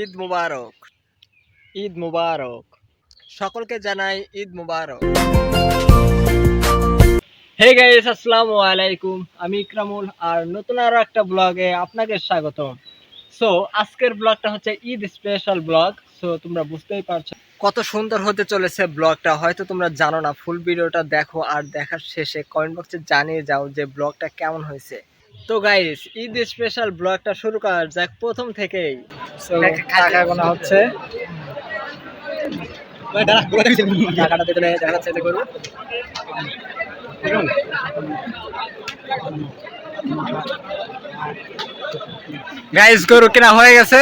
ঈদ মুবারক। ঈদ মুবারক। সকলকে জানাই ঈদ মুবারক। Hey guys আসসালামু আলাইকুম। আমি ইকরামুল আর নতুন আরও একটা ব্লগে আপনাকে স্বাগতম। সো আজকের ব্লগটা হচ্ছে ঈদ স্পেশাল ব্লগ। সো তোমরা বুঝতেই পারছ। কত সুন্দর হতে চলেছে ব্লগটা। হয়তো তোমরা জানো না ফুল ভিডিওটা দেখো আর দেখার শেষে কমেন্ট বক্সে জানিয়ে যাও যে ব্লগটা কেমন হয়েছে। তো গাইস ঈদ স্পেশাল ব্লগটা শুরু করা যাক প্রথম থেকেই। টাকা গোনা হচ্ছে। টাকাটা দেখা যাচ্ছে গরু গাইস গরু কেনা হয়ে গেছে।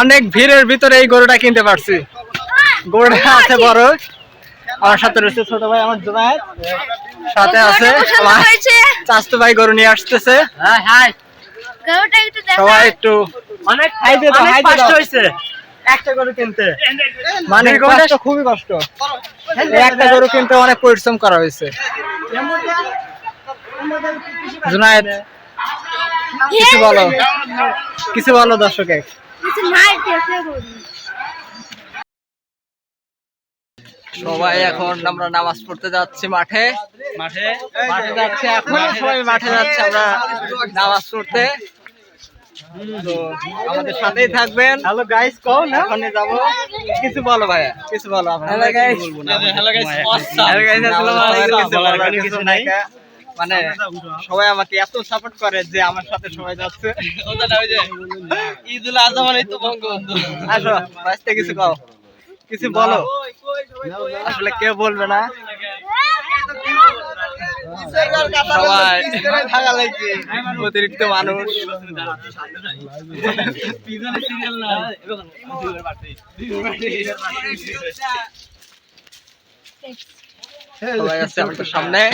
অনেক ভিড়ের ভিতরে এই গরুটা কিনতে পারছি। গরুটা আছে বড়। আমার সাথে রয়েছে ছোট ভাই আমার জোনায়েত সাথে আছে চাস্তু ভাই গরু নিয়ে আসতেছে। দেখা সবাই একটু অনেক হাই দিয়ে দাও, অনেক হাই দিয়ে কষ্ট হয়েছে। একটা গরু কিনতে। মানে কষ্ট? খুবই কষ্ট। একটা গরু কিনতে অনেক পরিশ্রম করা হয়েছে। জুনায়েদ কিছু বলো। কিছু বলো দর্শকে। কিছু নাই সবাই এখন আমরা নামাজ পড়তে যাচ্ছি মাঠে। মাঠে? মাঠে যাচ্ছে এখন। সবাই মাঠে যাচ্ছে আমরা নামাজ পড়তে। তো আমাদের সাথেই থাকবেন। হ্যালো গাইস কও না? এখনই যাব। কিছু বলো ভাইয়া কিছু বলো না। আসসালামু আলাইকুম। কিছু নাই। মানে সবাই আমাকে এত সাপোর্ট করে যে আমার সাথে সবাই যাচ্ছে। ঈদুল আজহা মানে তো বঙ্গবন্ধু। আসো কিছু কও। কিছু বলো। আসলে কেউ বলবে না? সবাই অতিরিক্ত মানুষ। সবাই আছে আমাদের সামনে।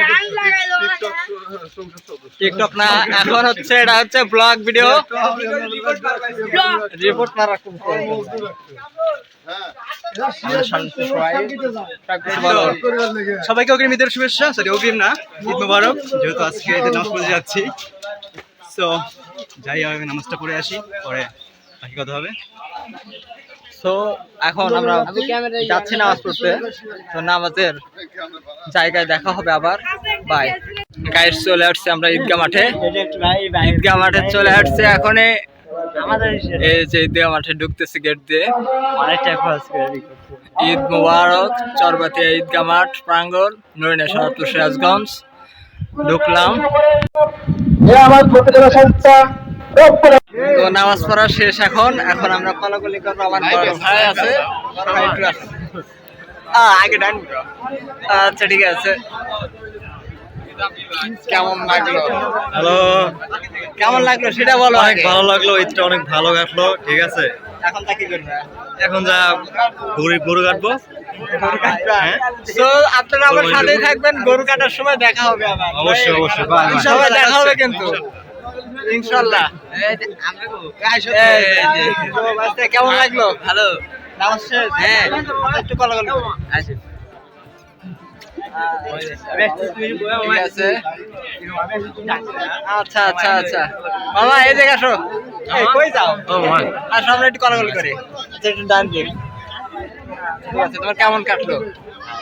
গান লাগাইলো ওরা। টিকটক না এখন হচ্ছে এটা হচ্ছে ব্লগ ভিডিও রিপোর্ট মারা খুব সবাইকে অগ্রিম ঈদের শুভেচ্ছা। সরি অগ্রিম না। ঈদ মোবারক। যেহেতু আজকে ঈদের নামাজ পড়তে যাচ্ছি। সো যাই আগে নামাজটা পড়ে আসি। পরে বাকি কথা হবে। তো এখন আমরা যাচ্ছি নামাজ পড়তে। তো নামাজের জায়গায় দেখা হবে আবার। বাই গাইড চলে আসছে আমরা ঈদগাহ মাঠে। ঈদগাহ মাঠে চলে আসছে এখন এই যে ঈদগাহ মাঠে ঢুকতেছে গেট দিয়ে। ঈদ মুবারক চরবাতিয়া ঈদগাহ মাঠ প্রাঙ্গণ নরিনা শরৎপুর সিরাজগঞ্জ। ঢুকলাম। তো নামাজ পড়া শেষ এখন। এখন আমরা কলাকলি করব আমার ভাই আছে। বড় ভাই একটু আসো। আহ, আগে ডান আচ্ছা ঠিক আছে। কেমন লাগল? হ্যালো। কেমন লাগল সেটা বলো অনেক ভালো লাগল ঈদটা অনেক ভালো কাটলো ঠিক আছে? এখন তা কি করবে? এখন যা গরু গরু কাটবো। হ্যাঁ? আপনারা আমার সাথেই থাকবেন গরু কাটার সময় দেখা হবে আবার। অবশ্যই, অবশ্যই। ইনশাআল্লাহ দেখা হবে কিন্তু। ইনশাআল্লাহ এই যে, তো বাসটা কেমন লাগল? ভালো। শেষ হ্যাঁ। একটু আচ্ছা আচ্ছা আচ্ছা। মামা এই জায়গা আসো। এই কই যাও? ও মা আসো আমরা একটু কলাকলি করি। আচ্ছা একটু ডান দিক। ঠিক আছে তোমার কেমন কাটলো?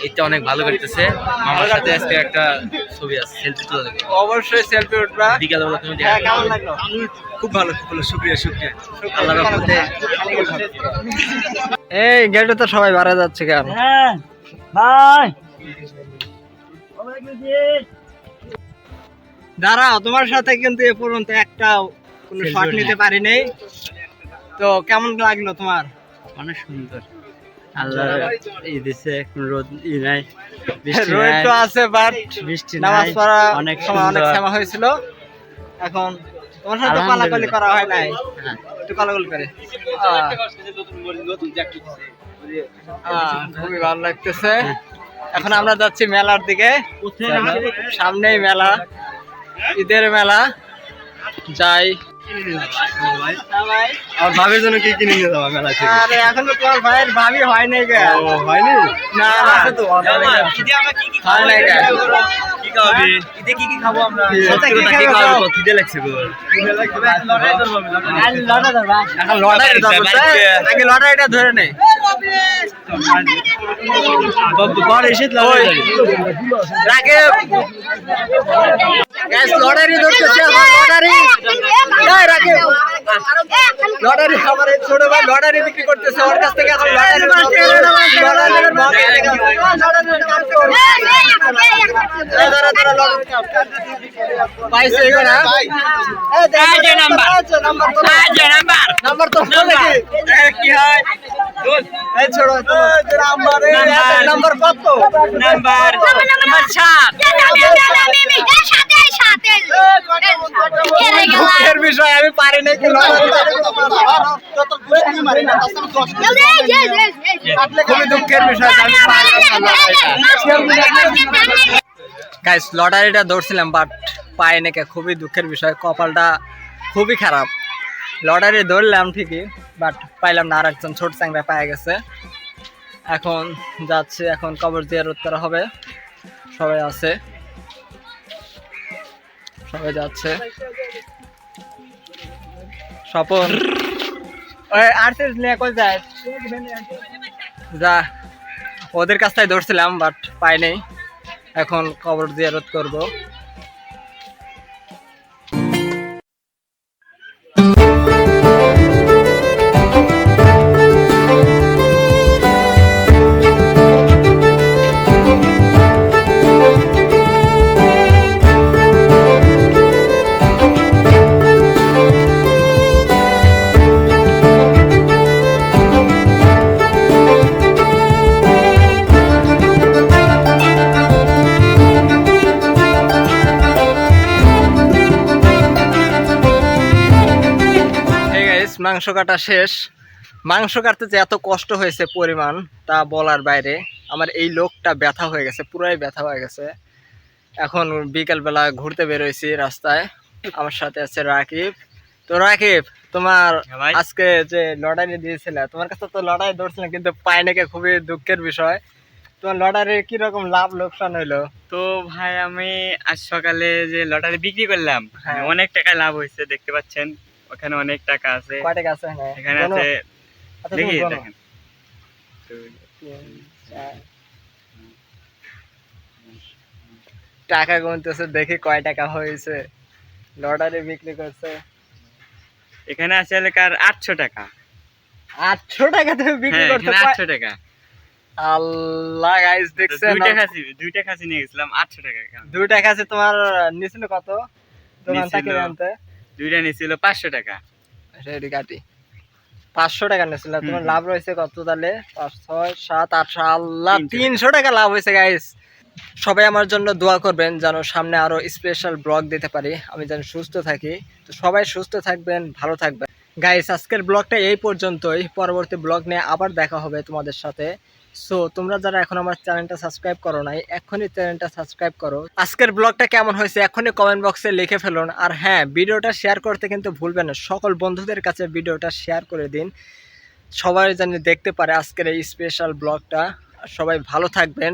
ঈদটা অনেক ভালো কাটতেছে মামার সাথে আজকে একটা ছবি আছে সেলফি তুলে দেবো। অবশ্যই সেলফি উঠবা। বিকাল বেলা তুমি হ্যাঁ কেমন লাগল? খুব ভালো খুব ভালো। শুক্রিয়া শুক্রিয়া। আল্লাহ রহমতে এই গেটে তো সবাই বাড়া যাচ্ছে কেন? হ্যাঁ ভাই দাঁড়াও তোমার সাথে কিন্তু এ পর্যন্ত একটা কোনো শট নিতে পারি নাই। তো কেমন লাগল তোমার? অনেক সুন্দর। আল্লাহ ই দিছে কোন রোদ ই নাই রোদ তো আছে বাট বৃষ্টি নামাজ পড়া অনেক সময় অনেক সময় হয়েছিল। এখন তোমার সাথে আলহামদুলিল্লাহ। করা হয় নাই। হ্যাঁ। একটু কলাকলি করে। আহ, আহ, খুবই ভালো লাগতেছে। এখন আমরা যাচ্ছি মেলার দিকে। সামনেই মেলা ঈদের মেলা। যাই। ভাই না ভাই আমার ভাবের জন্য কি কিনে নিয়ে যাব মেলা থেকে? আরে এখন তো তোমার ভাইয়ের ভাবি হয় নাই গে। ও হয়নি না আছে তো নাই গে। কি খাবি ঈদে কি কি খাব আমরা? সত্যি কি খাব? খাবি? খিদে লাগছে গো। আরে লটারি ধরবা। এখন লটারি ধরবো, আগে লটারিটা ধরে লাগে রাকে গ্যাস লটারি ধরতেছে এখন লটারি এই রাকে লটারি আমার ছোট ভাই লটারি বিক্রি করতেছে ওর কাছ থেকে এখন লটারি। পাইছে হ্যাঁ? এই নাম্বার নাম্বার তো নাম্বার কি হয় এই ছোট নাম্বার নাম্বার কত নাম্বার দুঃখের বিষয় আমি পারি না খুবই দুঃখের বিষয় আমি গাইস লটারিটা ধরছিলাম বাট পাই নাকি খুবই দুঃখের বিষয় কপালটা খুবই খারাপ লটারি ধরলাম ঠিকই বাট পাইলাম না আর একজন ছোট চাংরা পায়ে গেছে এখন যাচ্ছে এখন কবর জিয়ারত করা হবে সবাই আছে সবাই যাচ্ছে স্বপন। ওই আর্টিস্ট নিয়ে কই যায়? যা, ওদের কাছ থেকে ধরছিলাম বাট পাই নাই। এখন কবর দিয়ে রোধ করব। মাংস কাটা শেষ। মাংস কাটতে যে এত কষ্ট হয়েছে পরিমাণ তা বলার বাইরে আমার এই লোকটা ব্যথা হয়ে গেছে পুরাই ব্যথা হয়ে গেছে। এখন বিকালবেলা ঘুরতে বেরোইছি রাস্তায়। আমার সাথে আছে রাকিব। তো রাকিব তোমার হ্যাঁ আজকে যে লটারি দিয়েছিলে তোমার কাছে তো লটারি ধরছিলাম কিন্তু পাই নাকি খুবই দুঃখের বিষয়। তোমার লটারির কি রকম লাভ লোকসান হইল? তো ভাই আমি আজ সকালে যে লটারি বিক্রি করলাম হ্যাঁ। অনেক টাকা লাভ হয়েছে দেখতে পাচ্ছেন। ওখানে অনেক টাকা আছে। কয় টাকা আছে এখানে? আছে আচ্ছা, দেখি দেখেন। টাকা গুনতেছে দেখি কয় টাকা হয়েছে। লটারি বিক্রি করছে। এখানে আছে এলাকার আটশো টাকা। আটশো টাকা তুমি বিক্রি হ্যাঁ করতে আটশো টাকা। আল্লাহ গাইস দেখছেন? দুইটা খাসি দুইটা খাসি নিয়ে গেছিলাম আটশো টাকা এখানে। দুই টাকা আছে তোমার নিছিল কত? দোকান থেকে আনতে। দুইটা নিয়েছিল পাঁচশো টাকা। সেটি কাটি। পাঁচশো টাকা নিয়েছিল তোমার লাভ রয়েছে কত তাহলে? পাঁচ ছয় সাত আটশো আল্লাহ তিনশো। টাকা লাভ হয়েছে গাইস সবাই আমার জন্য দোয়া করবেন যেন সামনে আরও স্পেশাল ব্লগ দিতে পারি। আমি যেন সুস্থ থাকি। তো সবাই সুস্থ থাকবেন ভালো থাকবেন। গাইস আজকের ব্লগটা এই পর্যন্তই। পরবর্তী ব্লগ নিয়ে আবার দেখা হবে তোমাদের সাথে। সো তোমরা যারা এখন আমার চ্যানেলটা সাবস্ক্রাইব করো নাই, এখনই চ্যানেলটা সাবস্ক্রাইব করো। আজকের ব্লগটা কেমন হয়েছে এখনই কমেন্ট বক্সে লিখে ফেলুন। আর হ্যাঁ ভিডিওটা শেয়ার করতে কিন্তু ভুলবেন না। সকল বন্ধুদের কাছে ভিডিওটা শেয়ার করে দিন। সবাই যেন দেখতে পারে আজকের এই স্পেশাল ব্লগটা সবাই ভালো থাকবেন।